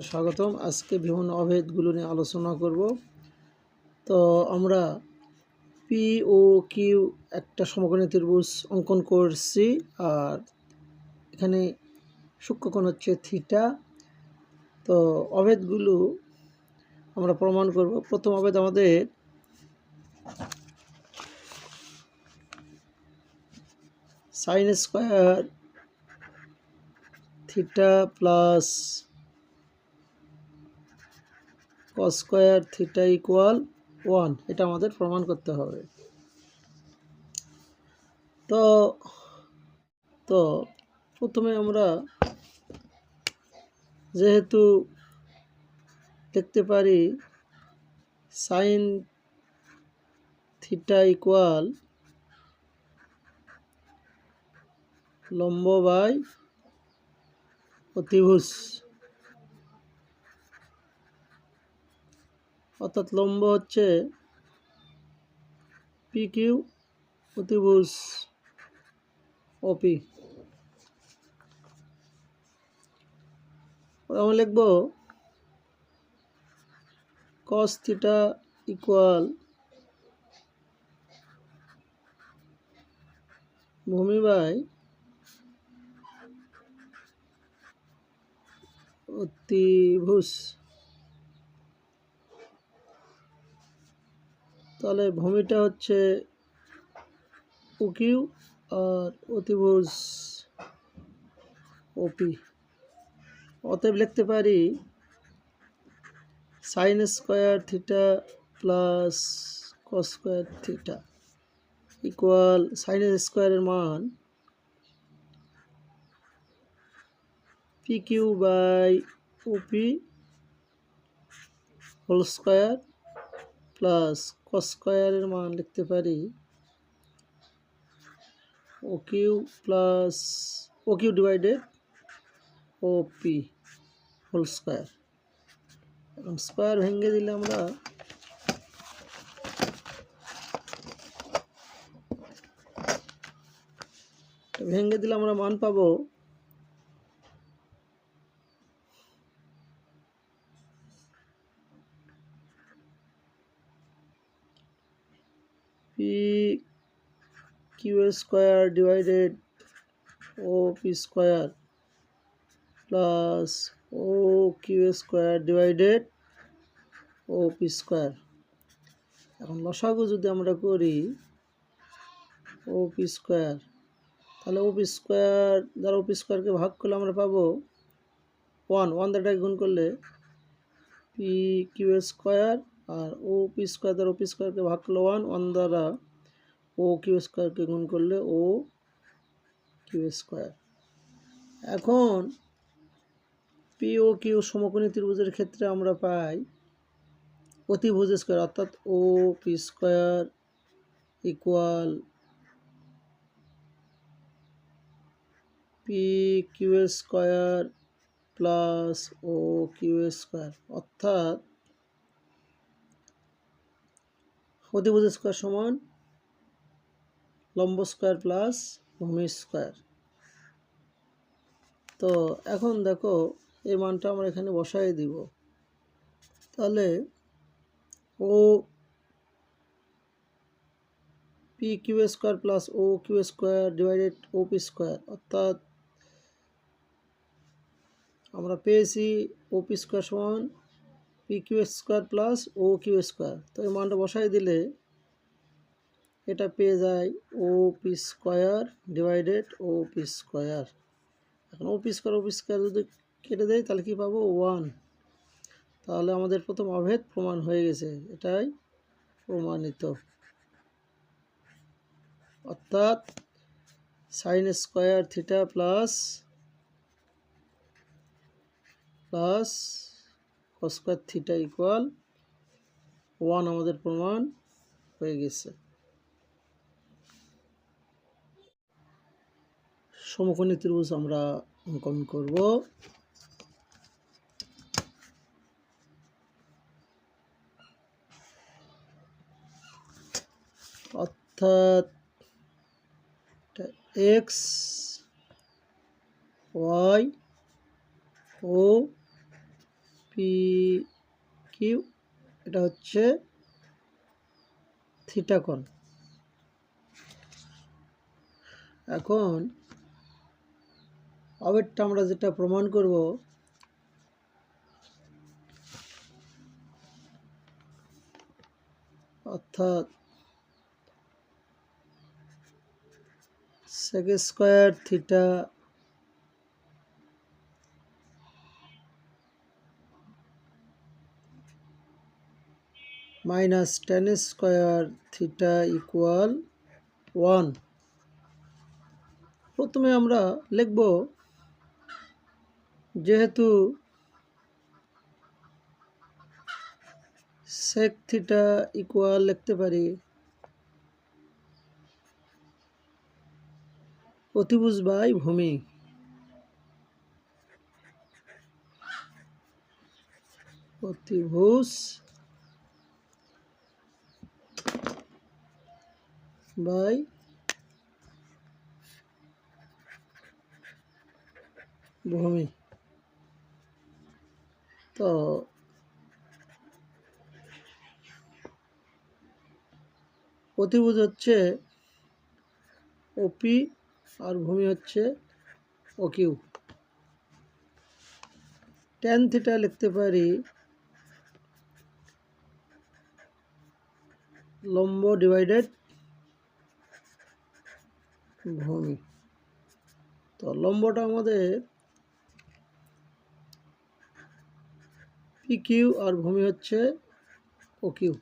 স্বাগতম। আজকে বিভিন্ন অভেদগুলো নিয়ে আলোচনা করব। তো আমরা পি ও কিউ একটা সমকোণী ত্রিভুজ অঙ্কন করছি আর এখানে সূক্ষ্মকোণ হচ্ছে থিটা। তো অভেদগুলো আমরা প্রমাণ করব। প্রথম অভেদ আমাদের sine square theta plus cos square theta equal one এটা আমাদের প্রমাণ করতে হবে। তো তো, প্রথমে আমরা যেহেতু দেখতে পারি সাইন থিটা ইকুয়াল লম্ব বাই অতিভুজ। অর্থাৎ লম্ব হচ্ছে পি কিউ অতিভুজ ওপি আমরা লিখব কস থিটা ইকুয়াল ভূমি বাই অতিভুজ। তাহলে ভূমিটা হচ্ছে উকিউ আর অতিভুজ ওপি। অতএব লিখতে পারি sine square theta plus cos square theta equal sine স্কোয়ারের মান P Q by OP whole square plus cos স্কোয়ারের মান লিখতে পারি O Q plus O Q divided O P whole square. Square ভেঙে দিলে আমরা ভেঙে দিলে আমরা মান পাবো P Q square divided O P square plus O Q square divided O P square এখন লসাগু যদি আমরা করি ও পি স্কোয়ার তাহলে ও পি স্কোয়ার দ্বারা ও পি স্কোয়ারকে ভাগ করলে আমরা পাবো ওয়ান ওয়ান দ্বারাটাকে গুণ করলে পি কিউ স্কোয়ার আর ও পি স্কোয়ার দ্বারা ও পি স্কোয়ারকে ভাগ করলে ওয়ান ওয়ান দ্বারা ও কিউ স্কোয়ারকে গুণ করলে ও কিউ স্কোয়ার। এখন পি ও কিউ সমকোণী ত্রিভুজের ক্ষেত্রে আমরা পাই অতিভুজ স্কোয়ার, অর্থাৎ O P square equal P Q square plus O Q square. অর্থাৎ অতিভুজ স্কোয়ার সমান লম্ব স্কোয়ার প্লাস ভূমি স্কোয়ার। তো এখন দেখো এই মানটা আমরা এখানে বসাই দিব। তাহলে O P Q square plus O Q square divided O P square, অর্থাৎ আমরা পেয়েছি ও পি স্কোয়ার সমান P Q square plus O Q square তো এই মানটা বসাই দিলে এটা পেয়ে যায় O P square divided O P square এখন O P square O P square যদি কেটে দেয় তাহলে কী পাবো? ওয়ান তাহলে আমাদের প্রথম অভেদ প্রমাণ হয়ে গেছে। এটাই প্রমাণিত। অর্থাৎ sine square theta plus plus square theta equal one আমাদের প্রমাণ হয়ে গেছে। সমকোণী ত্রিভুজ আমরা অঙ্কন করব। অর্থাৎ X Y O P Q, এটা হচ্ছে থিটা কোণ এখন আবেরটা আমরা যেটা প্রমাণ করব, অর্থাৎ sec square theta minus tan square theta equal one প্রথমে আমরা লিখব, যেহেতু sec থিটা ইকুয়াল লিখতে পারি, অতিভুজ বাই ভূমি। অতিভুজ বাই ভূমি তো অতিভুজ হচ্ছে ওপি আর ভূমি হচ্ছে ও কিউ টেন থিটা লিখতে পারি লম্ব ডিভাইডেড ভূমি। তো লম্বটা আমাদের পি কিউ আর ভূমি হচ্ছে ও কিউ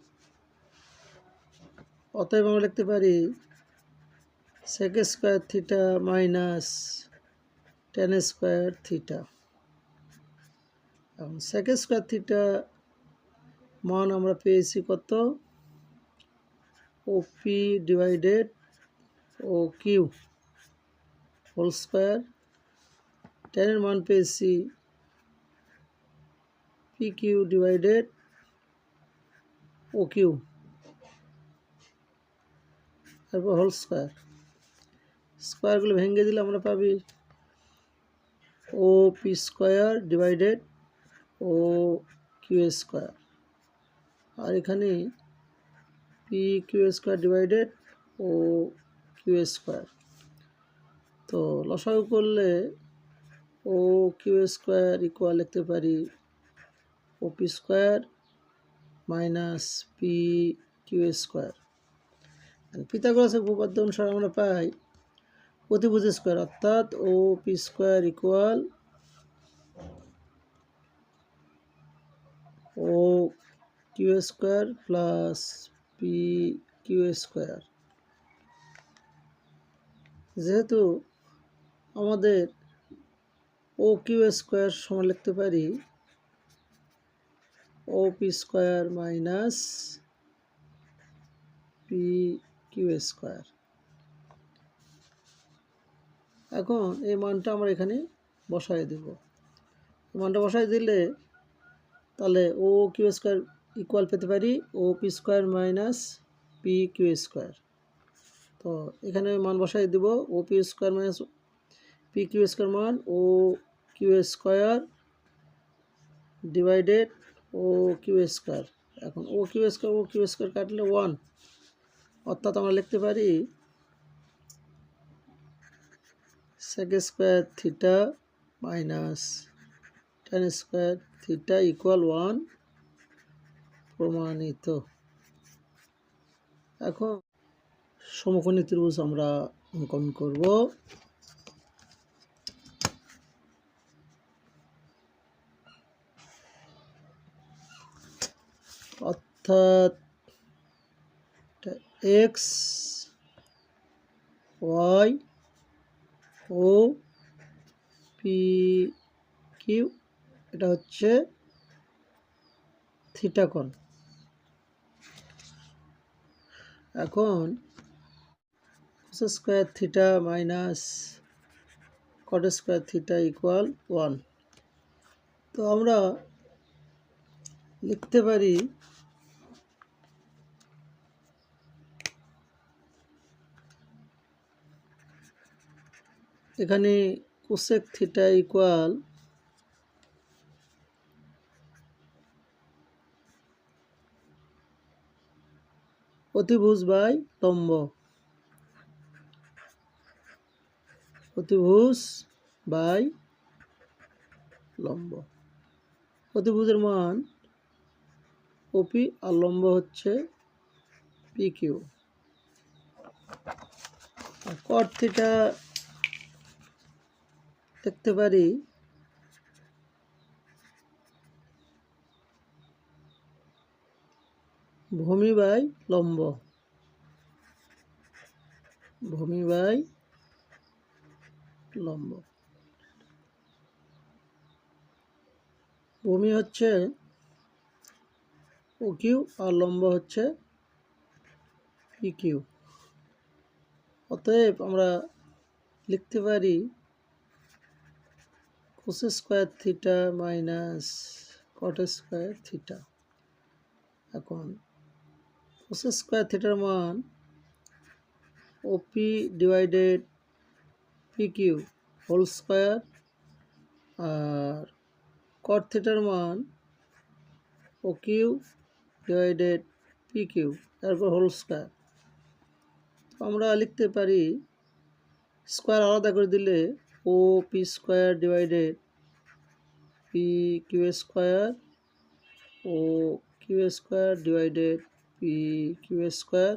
অতএব আমরা লিখতে পারি sec square theta minus tan square theta এখন সেক স্কোয়ার থিটা মান আমরা পেয়েছি কত? O P divided O Q. Whole square. টেনের মান পেয়েছি P Q divided O Q তারপর হোল স্কোয়ার। স্কোয়ারগুলো ভেঙে দিলে আমরা পাবি O P square divided O Q square আর এখানে P Q square divided O Q square. তো লসাগু করলে ও কিউ স্কোয়ার ইকুয়াল লিখতে পারি O P square minus P Q square. পিতাগোরাসের উপপাদ্য অনুসারে আমরা পাই অতিভুজ স্কোয়ার, অর্থাৎ O P square equal O Q square plus P Q square. যেহেতু আমাদের ও কিউ স্কোয়ার সমান লিখতে পারি O P square minus P Q square এখন এই মানটা আমরা এখানে বসাই দেব। মানটা বসাই দিলে তাহলে ও কিউ স্কোয়ার ইকুয়াল পেতে পারি O P square minus P Q square তো এখানে মান বসাই দেব O P square minus P Q square মান O Q square divided O Q square. এখন O Q square, O Q square কাটলে ওয়ান। অর্থাৎ আমরা লিখতে পারি sec square theta minus tan square theta equal one প্রমাণিত। এখন সমকোণী ত্রিভুজ আমরা অঙ্কন করব। অর্থাৎ X Y O P Q এটা হচ্ছে থিটাকন কোণ। cos square theta minus cot square theta equal 1 তো আমরা লিখতে পারি এখানে কোসেক থিটা ইকুয়াল অতিভুজ বাই লম্ব অতিভুজ বাই লম্ব। অতিভুজের মান ওপি আর লম্ব হচ্ছে পি কিউ কট দেখতে পারি ভূমি বাই লম্ব। ভূমি বাই লম্ব ভূমি হচ্ছে ও কিউ আর লম্ব হচ্ছে পি কিউ অতএব আমরা লিখতে পারি cos square theta minus cot square theta এখন কোস স্কোয়ার থিটার মান OP divided P Q whole square আর কট থিটার মান O Q divided P Q তারপর হোল স্কোয়ার আমরা লিখতে পারি স্কোয়ার আলাদা করে দিলে O P square divided P Q square O Q square divided P Q square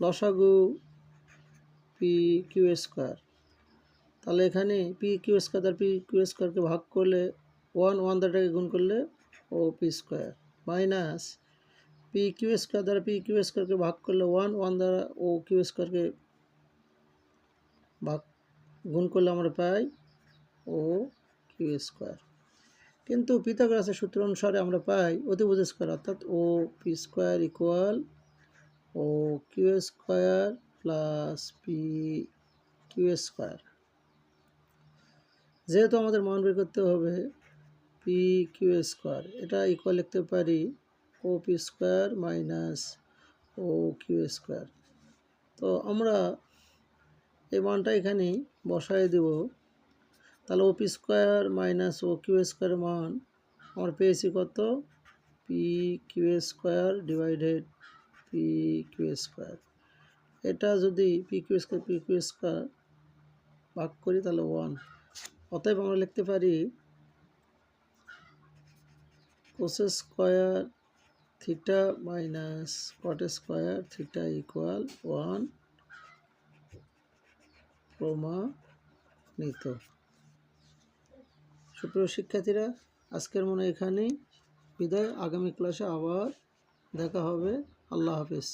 লসাগু পি কিউ স্কোয়ার তাহলে এখানে পি কিউ স্কোয়ার আর পি কিউ স্কোয়ারকে ভাগ করলে ওয়ান ওয়ান দ্বারাটাকে গুণ করলে O P square minus P Q square দ্বারা পি কিউ স্কোয়ারকে ভাগ করলে ওয়ান ওয়ান দ্বারা ও কিউ স্কোয়ারকে ভাগ, গুণ করলে আমরা পাই ও কিউ স্কোয়ার কিন্তু পিথাগোরাসের সূত্র অনুসারে আমরা পাই অতিভুজ স্কোয়ার অর্থাৎ O P square equal O Q square plus P Q square. যেহেতু আমাদের মান বের করতে হবে পি কিউ স্কোয়ার, এটা ইকুয়াল লিখতে পারি O P square minus O Q square. তো আমরা এই মানটা এখানে বসায় দেব। তাহলে O P square minus O Q square মান আমরা পেয়েছি কত? P Q square divided P Q square. এটা যদি P Q square P square ভাগ করি তাহলে ওয়ান অতএব আমরা লিখতে পারি cos square theta minus cot square theta equal one প্রমাণিত। সুপ্রিয় শিক্ষার্থীরা, আজকের মনে এখানেই। বিদায়। আগামী ক্লাসে আবার দেখা হবে। আল্লাহ হাফিজ।